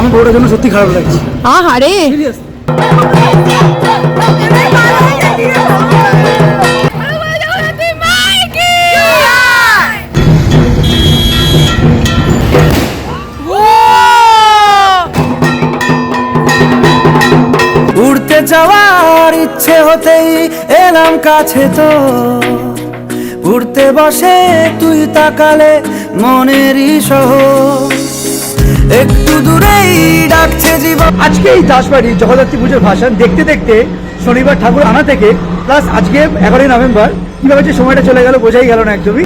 আমার বউটার জন্য সত্যি খারাপ লাগছে। আহারে সিরিয়াস উড়তে যাওয়ার ইচ্ছে হতেই এলাম কাছে তো। উড়তে বসে তুই তাকালে মনেরই সহ একটু দূরেই ডাকছে জীবন। আজকে এই দাসবাড়ি জগদ্ধাত্রী পুজোর ভাষণ দেখতে দেখতে শনিবার ঠাকুর আনা থেকে প্লাস আজকে এগারোই নভেম্বর কীভাবে যে সময়টা চলে গেল বোঝাই গেল না একদমই।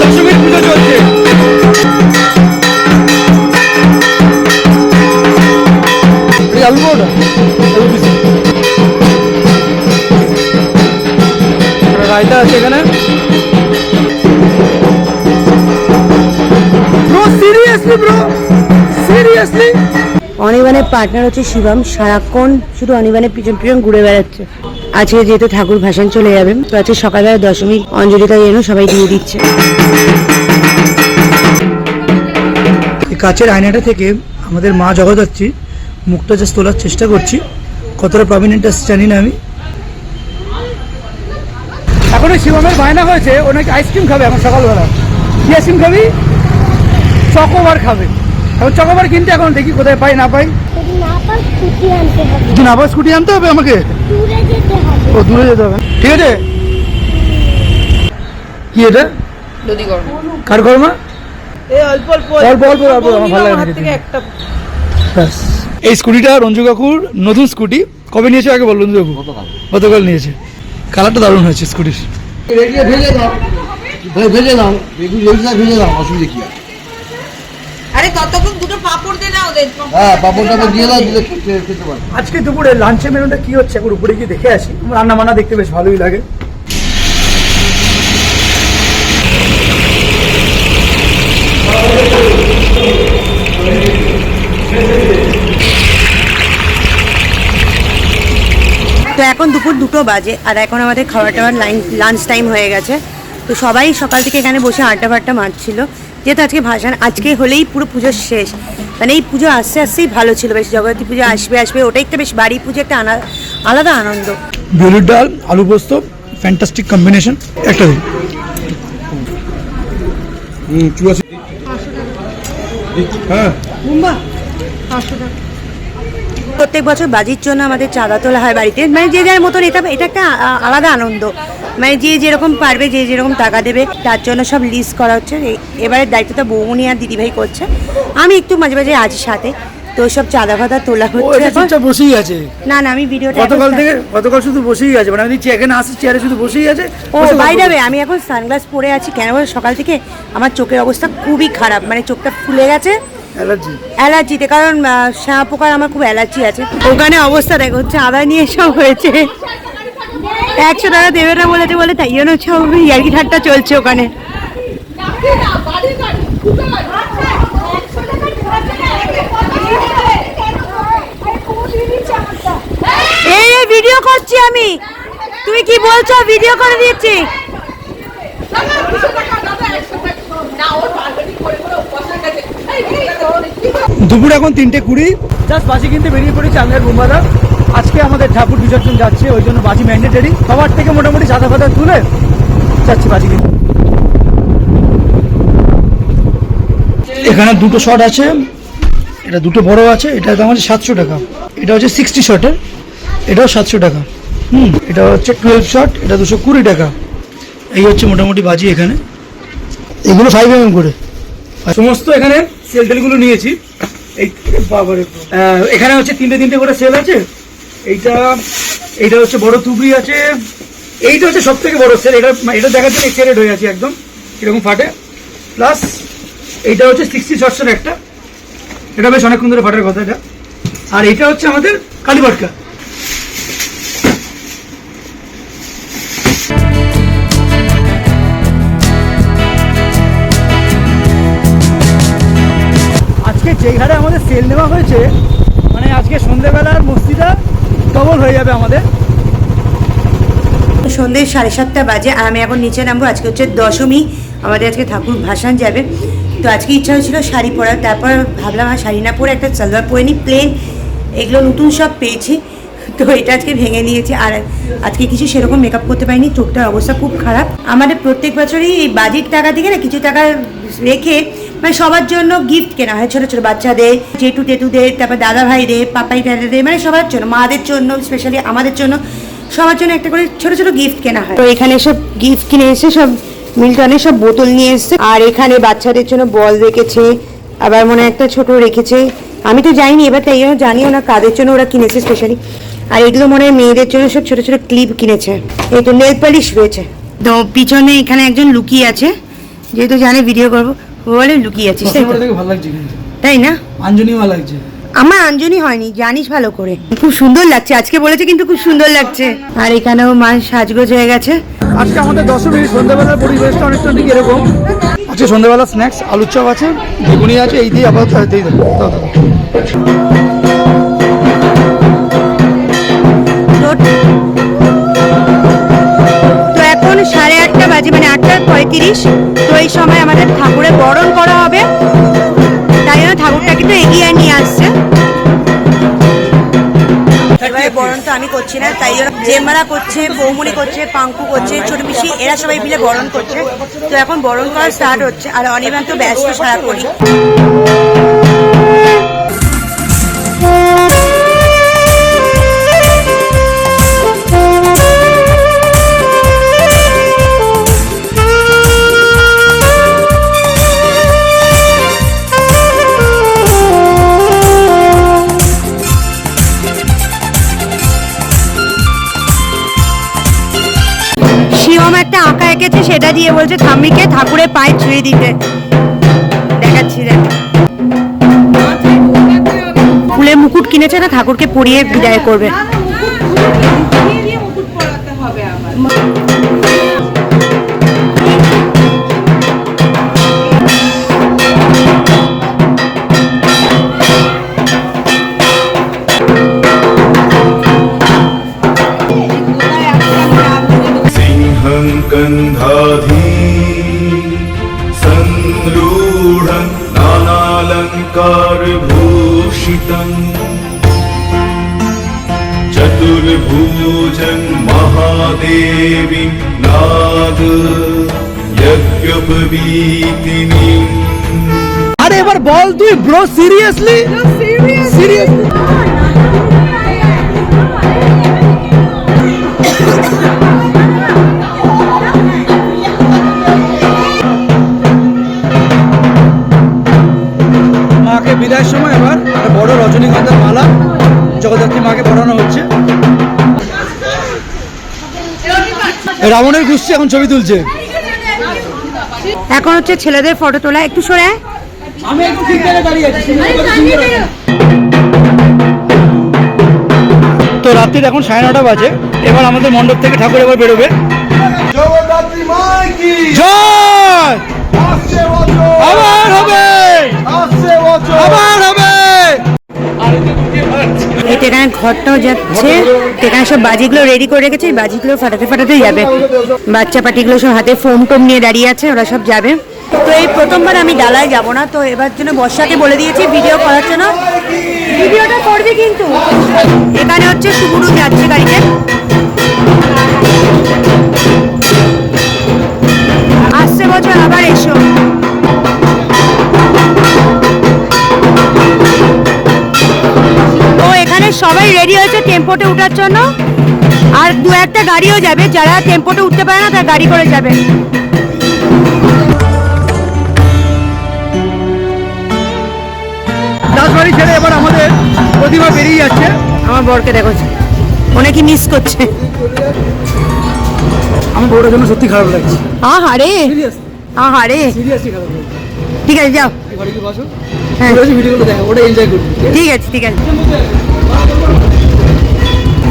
দশমীর পুজো চলছে। রায়তা আছে এখানে? সিরিয়াসলি ব্রো সিরিয়াসলি অনির্বাণের পার্টনার হচ্ছে শিবম। সারাক্ষণ শুধু অনির্বাণের পিছন পিছন ঘুরে বেড়াচ্ছে। আজকে যেহেতু ঠাকুর ভাসান চলে যাবে তো আজকে সকালবেলা দশমী অঞ্জলি তাই যেন সবাই দিয়ে দিচ্ছে। এই কাচের আয়নাটা থেকে আমাদের মা জগদ্ধাত্রী মুখটা জাস্ট তোলার চেষ্টা করছি। কতটা প্রমিনেন্ট আছে জানি না আমি। এখন ওই শিবমের বায়না হয়েছে ও নাকি আইসক্রিম খাবে এখন সকালবেলা। কি আইসক্রিম খাবি? চকোবার খাবে। এখন চকোবার কিনতে এখন দেখি কোথায় পাই না পাই? না পার স্কুটি আনতে হবে আবার স্কুটি আনতে হবে আমাকে? দূরে যেতে হবে। ও দূরে যেতে হবে। ঠিক আছে? কি এটা? কার কর্মা অল্প অল্প। অল্প আমার ভালো লাগে ব্যাস। এই স্কুটিটা রঞ্জু কাকুর নতুন স্কুটি। কবে নিয়েছে আগে বল রঞ্জু কাকু? গতকাল। নিয়েছে। কালারটা দারুণ হয়েছে স্কুটির। ভেজে দাও। ভেজে দাও। ভেজে দাও অসুবিধা কি আছে আরে ততক্ষণ দুটো পাপড় দে না ওদের হ্যাঁ পাপড় টাপড় দিয়ে দাও দিলে খেতে- পারবে। আজকে দুপুরে লাঞ্চের মেনুটা কি হচ্ছে? একবার উপরে গিয়ে দেখে আসি। রান্না বান্না দেখতে বেশ ভালোই লাগে। তো এখন দুপুর দুটো বাজে আর এখন আমাদের খাবার টাবার লাইন লাঞ্চ টাইম হয়ে গেছে। তো সবাই সকাল থেকে এখানে বসে আড্ডা ফাড্ডা মারছিল। যেহেতু আজকে ভাসান আজকে হলেই পুরো পুজোর শেষ। মানে এই পুজো আসতে আসতেই ভালো ছিল বেশ জগতী পুজো আসবে আসবে ওটাই একটা বেশ বাড়ি পুজো একটা আলাদা আনন্দ। বিউলির ডাল আলু পোস্ত ফ্যান্টাস্টিক কম্বিনেশন একটা হ্যাঁ। প্রত্যেক বছর বাজির জন্য আমাদের চাঁদা তোলা হয় বাড়িতে। মানে যে যার মতন এটা এটা একটা আলাদা আনন্দ। মানে যে যেরকম পারবে যে যেরকম টাকা দেবে তার জন্য সব লিস্ট করা হচ্ছে। এ- এবারের দায়িত্বটা বৌমনি আর দিদিভাই করছে। আমি একটু মাঝে মাঝে আছি সাথে তো সব চাঁদা ফাদা তোলা হচ্ছে চুপচাপ বসেই আছে? না না আমি ভিডিওটা গতকাল থেকে গতকাল শুধু বসেই আছে মানে আমি এখানে আসছে চেয়ারে শুধু বসেই আছে ও বাই যাবে আমি এখন সানগ্লাস পরে আছি কেন বলো, সকাল থেকে আমার চোখের অবস্থা খুবই খারাপ মানে চোখটা ফুলে গেছে। অ্যালার্জি অ্যালার্জিতে কারণ শ্যামা পোকার আমার খুব অ্যালার্জি আছে। ওখানে অবস্থা দেখো হচ্ছে আদা নিয়ে সব হয়েছে। একশো টাকা দেবে না বলেছে বলে তাই জন্য সব ইয়ার্কি ঠাট্টা চলছে ওখানে। এই এই ভিডিও করছি আমি। তুমি কি বলছো? ভিডিও করে দিচ্ছি। দুপুর এখন তিনটে কুড়ি। জাস্ট বাসি কিনতে বেরিয়ে পড়েছি আমি আর রুম্বাদা আজকে আমাদের ঠাকুর বিসর্জন যাচ্ছে ওই জন্য বাজি ম্যান্ডেটারি সবার থেকে মোটামুটি সাদা ফাদা তুলে যাচ্ছি বাজি কিনতে এখানে দুটো শট আছে এটা দুটো বড় আছে এটা দাম আছে সাতশো টাকা। এটা হচ্ছে সিক্সটি শটের এটাও সাতশো টাকা। হুম এটা হচ্ছে টুয়েলভ শট এটা দুশো কুড়ি টাকা। এই হচ্ছে মোটামুটি বাজি এখানে। এগুলো ফাইভ এম করে। আর সমস্ত এখানে সেল টেলগুলো নিয়েছি। এই বাবারে এখানে হচ্ছে তিনটে তিনটে করে সেল আছে। এইটা এইটা হচ্ছে বড় তুবড়ি আছে। এইটা হচ্ছে সব থেকে বড় সেল এটা এটা দেখার জন্য এক্সাইটেড হয়ে আছি একদম, কীরকম ফাটে। প্লাস, এইটা হচ্ছে সিক্সটি শর্টসের একটা। এটা বেশ অনেকক্ষণ ধরে ফাটার কথা এটা। আর এটা হচ্ছে আমাদের কালীবাটকা আজকে যেই হারে আমাদের সেল নেওয়া হয়েছে মানে আজকে সন্ধ্যেবেলার মস্তিটা ডবল হয়ে যাবে আমাদের। সন্ধ্যে সাড়ে সাতটা বাজে আর আমি এখন নিচে নামবো। আজকে হচ্ছে দশমী। আমাদের আজকে ঠাকুর ভাসান যাবে। তো আজকে ইচ্ছা হয়েছিল শাড়ি পরার। তারপর ভাবলাম আর শাড়ি না পরে একটা সালোয়ার পরে নিই। প্লেন এগুলো নতুন সব পেয়েছি। তো এটা আজকে ভেঙে নিয়েছি আর আজকে কিছু সেরকম মেকআপ করতে পারিনি। চোখটার অবস্থা খুব খারাপ। আমাদের প্রত্যেক বছরই এই বাজেট টাকা থেকে না কিছু টাকা রেখে মানে সবার জন্য গিফট কেনা হয় ছোটো ছোটো বাচ্চাদের, জেঠু টেটুদের তারপর দাদা ভাইদের পাপাই দাদাদের মানে সবার জন্য, মাদের জন্য স্পেশালি আমাদের জন্য সবার জন্য একটা করে ছোট ছোট গিফট কেনা হয়। তো এখানে সব গিফট কিনে এসে সব মিল্টনের সব বোতল নিয়ে এসছে। আর এখানে বাচ্চাদের জন্য বল রেখেছে, আবার মনে একটা ছোট রেখেছে। আমি তো জানিনি এবার তাই জন্য জানিও না কাদের জন্য ওরা কিনেছে স্পেশালি আর এগুলো মনে হয় মেয়েদের জন্য সব ছোট ছোট ক্লিপ কিনেছে। এই তো নেল পালিশ রয়েছে। তো পিছনে এখানে একজন লুকিয়ে আছে, যেহেতু জানে ভিডিও করব। বলে লুকিয়ে আছিস তাই ভালো লাগছে তাই না? লাগছে। আমার আঞ্জনি হয়নি জানিস ভালো করে। খুব সুন্দর লাগছে আজকে বলেছে কিন্তু খুব সুন্দর লাগছে। আর এখানেও মা সাজগোজ হয়ে গেছে। আজকে আমাদের দশমী সন্ধ্যাবেলার পরিবেশটা অনেকটা ঠিক এরকম। আজকে সন্ধ্যাবেলা স্ন্যাক্স আলুর চপ আছে বেগুনি আছে এই দিয়ে আবার দিয়ে দেবো বাজে মানে আটটা পঁয়ত্রিশ। তো এই সময় আমাদের ঠাকুরের বরণ করা হবে। তাই জন্য ঠাকুরটা কিন্তু এগিয়ে নিয়ে আসছে। এবারে বরণ তো আমি করছি না তাই জন্য জেমারা করছে বৌমনি করছে পাঙ্কু করছে ছোট পিসি এরা সবাই মিলে বরণ করছে। তো এখন বরণ করা স্টার্ট হচ্ছে আর অনির্বাণ তো ব্যস্ত সারাক্ষণই শিবম বলছে ঠাম্মিকে ঠাকুরের পায়ে ছুঁয়ে দিতে। দেখাচ্ছি ফুলে মুকুট কিনেছে না ঠাকুরকে পরিয়ে বিদায় করবে। चतुर्भुजं महादेवी नाग यज्ञपवीतिनीम् আরে এবার বল তুই ব্রো সিরিয়াসলি সিরিয়াসলি মাকে বিদায়ের সময় এবার একটা বড় রজনীগন্ধার মালা জগদ্ধাত্রী মাকে পড়ানো হচ্ছে রাবণের গুষ্টি এখন ছবি তুলছে। এখন হচ্ছে ছেলেদের ফটো তোলা। একটু সরে আয়। আমি একটু ঠিক জায়গায় দাঁড়িয়ে আছি। তো রাত্রির এখন সাড়ে নটা বাজে। এবার আমাদের মণ্ডপ থেকে ঠাকুর এবার বেরোবে। জগদ্ধাত্রী মাই কি? জয়! আসছে বছর। আবার হবে! আসছে বছর। আবার হবে! তো এখানে ঘরটাও যাচ্ছে। এখানে সব বাজিগুলো রেডি করে রেখেছে বাজিগুলো ফাটাতে ফাটাতে যাবে। বাচ্চা পাটিগুলো সব হাতে ফোম টোম নিয়ে দাঁড়িয়ে আছে, ওরা সব যাবে। তো এই প্রথমবার আমি ডালায় যাব না, তো এবার জন্য বর্ষাকে বলে দিয়েছি ভিডিও করার জন্য। ভিডিওটা করবে কিন্তু। এখানে হচ্ছে সুগুরু যাচ্ছে গাড়িতে আসছে বছর আবার এসো। এখানে সবাই রেডি হয়েছে টেম্পোতে ওঠার জন্য। আর দু একটা গাড়িও যাবে যারা টেম্পোতে উঠতে পারে না তারা গাড়ি করে যাবে। দাসবাড়ি ছেড়ে এবার আমাদের প্রতিমা বেরিয়ে যাচ্ছে। আমার বরকে দেখো মিস করছে। আমার বউটার জন্য সত্যি খারাপ লাগছে। আহারে। আহারে। ঠিক আছে যাও। ঠিক আছে ঠিক আছে।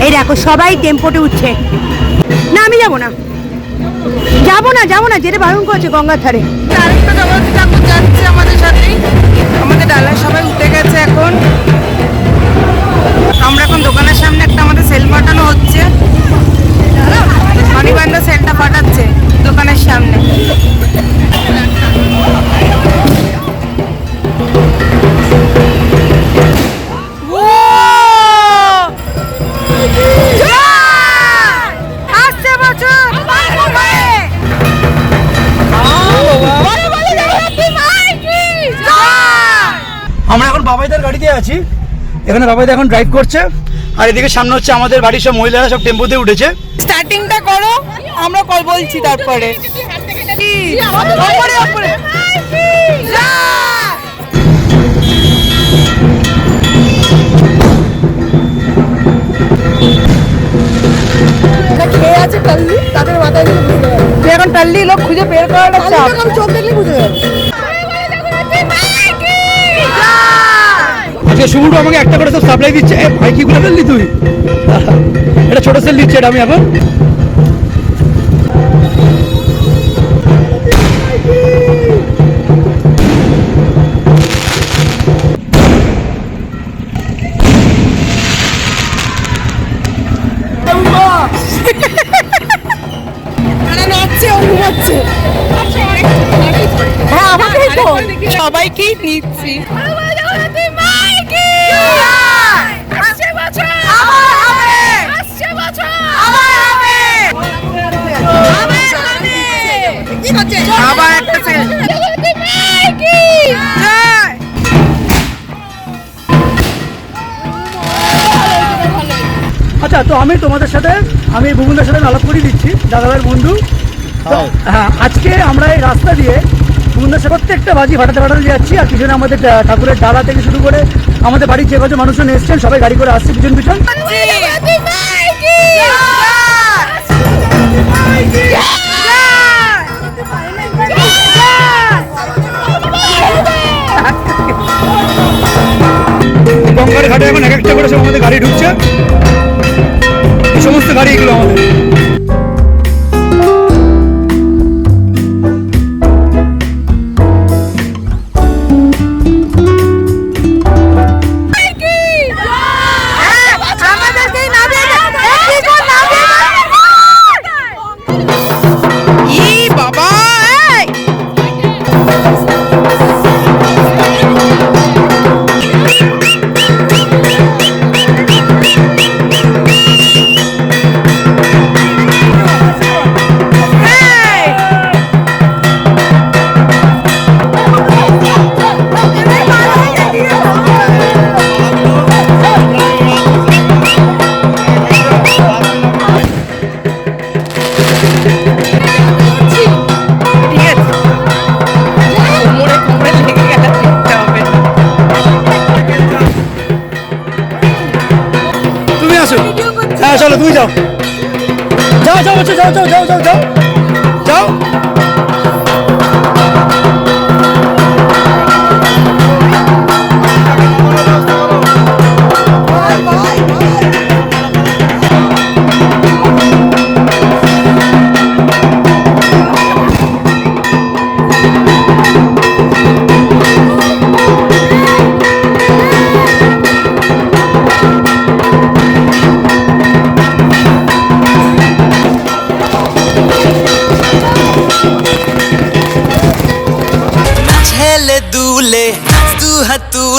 এই দেখো, সবাই টেম্পোতে উঠছে। না, আমি যাব না। যাব না যাব না যেটা বারণ করেছে গঙ্গার ধারে। আরেকটা যাচ্ছে আমাদের সাথেই। আমাদের ডালায় সবাই উঠে গেছে এখন। এখানে বাবাইদা এখন ড্রাইভ করছে। আর এদিকে সামনে হচ্ছে আমাদের বাড়ির সব মহিলারা সব টেম্পোতে উঠেছে। স্টার্টিংটা করো আমরা কল বলছি তারপরে। খেয়ে আছে টাল্লি তাদের মাথায় এখন টাল্লি লোক খুঁজে বের করাটা চাপ। চোখ দেখলে বুঝে যাবে আজকে শুভটু আমাকে একটা করে সব সাপ্লাই দিচ্ছে। এ ভাই কি করে ফেললি তুই? এটা ছোট সেল দিচ্ছে এটা আমি এখন। হ্যাঁ সবাইকেই নিচ্ছি। আবার একটা আচ্ছা তো আমি তোমাদের সাথে আমি বুবুনদার সাথে আলাপ করে দিচ্ছি দাদাভাইয়ের বন্ধু। হ্যাঁ আজকে আমরা এই রাস্তা দিয়ে সাথে প্রত্যেকটা বাজি ফাটাতে ফাটাতে যাচ্ছি, আর পিছনে আমাদের ঠাকুরের ডালা থেকে শুরু করে আমাদের বাড়ির যে কজন মানুষজন এসছেন, সবাই গাড়ি করে আসছে পিছন পিছন। গঙ্গার ঘাটে এখন এক একটা করে সব আমাদের গাড়ি ঢুকছে। সমস্ত গাড়ি এগুলো আমাদের। আসো। হ্যাঁ চলো তুমি যাও। যাও যাও যাও যাও যাও যাও যাও। যাও।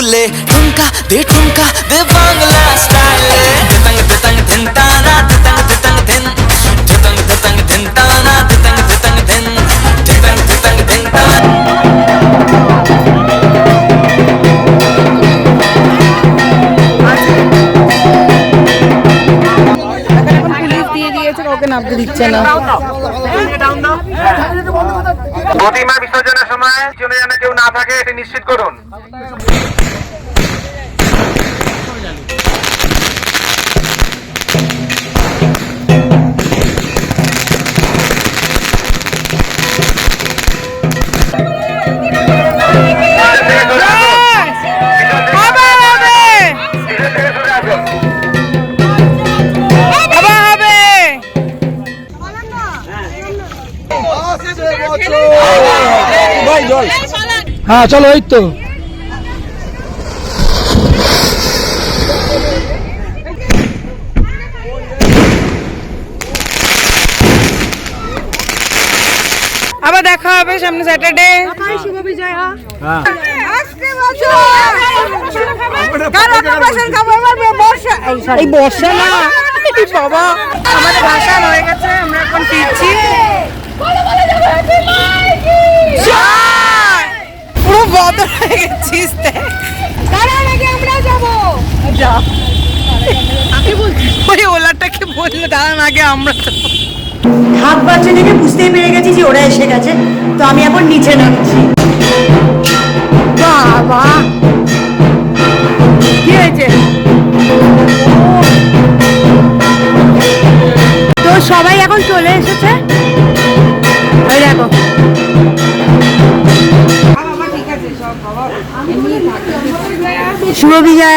হাতুলে ঠুমকা দে ঠুমকা দে বাংলা স্টাইলে দিতাং দিতাং ধিন তানা দিতাং দিতাং ধিন দিতাং দিতাং ধিন তানা দিতাং দিতাং ধিন দিতাং দিতাং ধিন দিয়েছে ওকে নামতে দিচ্ছে না প্রতিমা বিসর্জনের সময় পিছনে যেন কেউ না থাকে, এটি নিশ্চিত করুন। হ্যাঁ চলো ওই তো। আবার দেখা হবে সামনে স্যাটারডে এই বর্ষা না। এই বাবা আমাদের ভাষা হয়ে গেছে আমরা এখন ফিরছি! পুরো বদল হয়ে গেছিস ওই ওলাটাকে বলল দাঁড়ান আগে আমরা তো হাত বাচ্চা দেখে বুঝতেই পেরে গেছি যে ওরা এসে গেছে। তো আমি এখন নিচে নামছি। বাবা। কি হয়েছে? তো সবাই এখন চলে এসেছে। ওই দেখো। শুভ বিজয়া।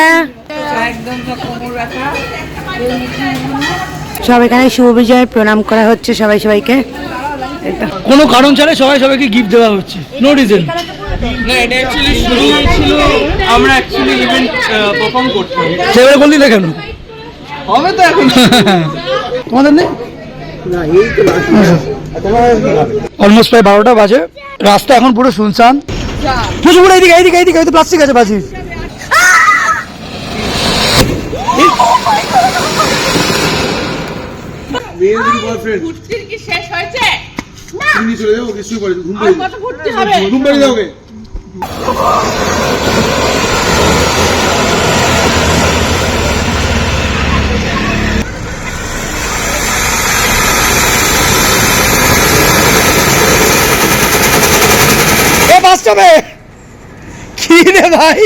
সব এখানে শুভ বিজয়ের প্রণাম করা হচ্ছে সবাই সবাইকে। কোনো কারণ ছাড়া সবাই সবাইকে গিফট দেওয়া হচ্ছে। নো রিজন না এটা অ্যাকচুয়ালি শুরু হয়েছিল আমরা অ্যাকচুয়ালি ইভেন্ট পারফর্ম করতাম। সেভাবে বললি না কেন? হবে তো এখন। তোমাদের নেই? অলমোস্ট প্রায় বারোটা বাজে। রাস্তা এখন পুরো শুনশান। হয়তো প্লাস্টিক আছে বাজির যদি বয়ফ্রেন্ড কি শেষ হয়েছে? তুমি চলে যাও ওকে শুয়ে ঘুম আর কত ঘুরতে হবে? ঘুম পাড়ি দাও ওকে। এ কি রে ভাই?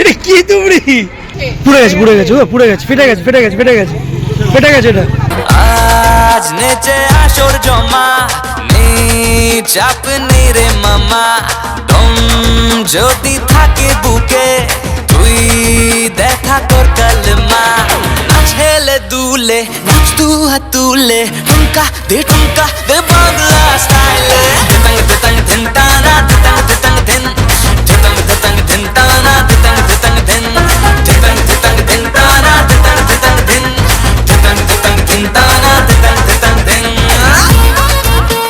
এটা কি তুমড়ি? পুড়ে গেছে পুড়ে গেছে পুড়ে গেছে ফেটে গেছে ফেটে গেছে ফেটে গেছে ফেটে গেছে এটা। নেচে আসর জমা, নিচ আপনি রে মামা। দম যদি থাকে বুকে, তুই দেখা তোর কালমা। ছেলে দুলে, নাচ তু হাতুলে টুমকা দে টুমকা দে বাংলা স্টাইলে। দিতাং দিতাং দিন তারা দিতাং দিতাং দিন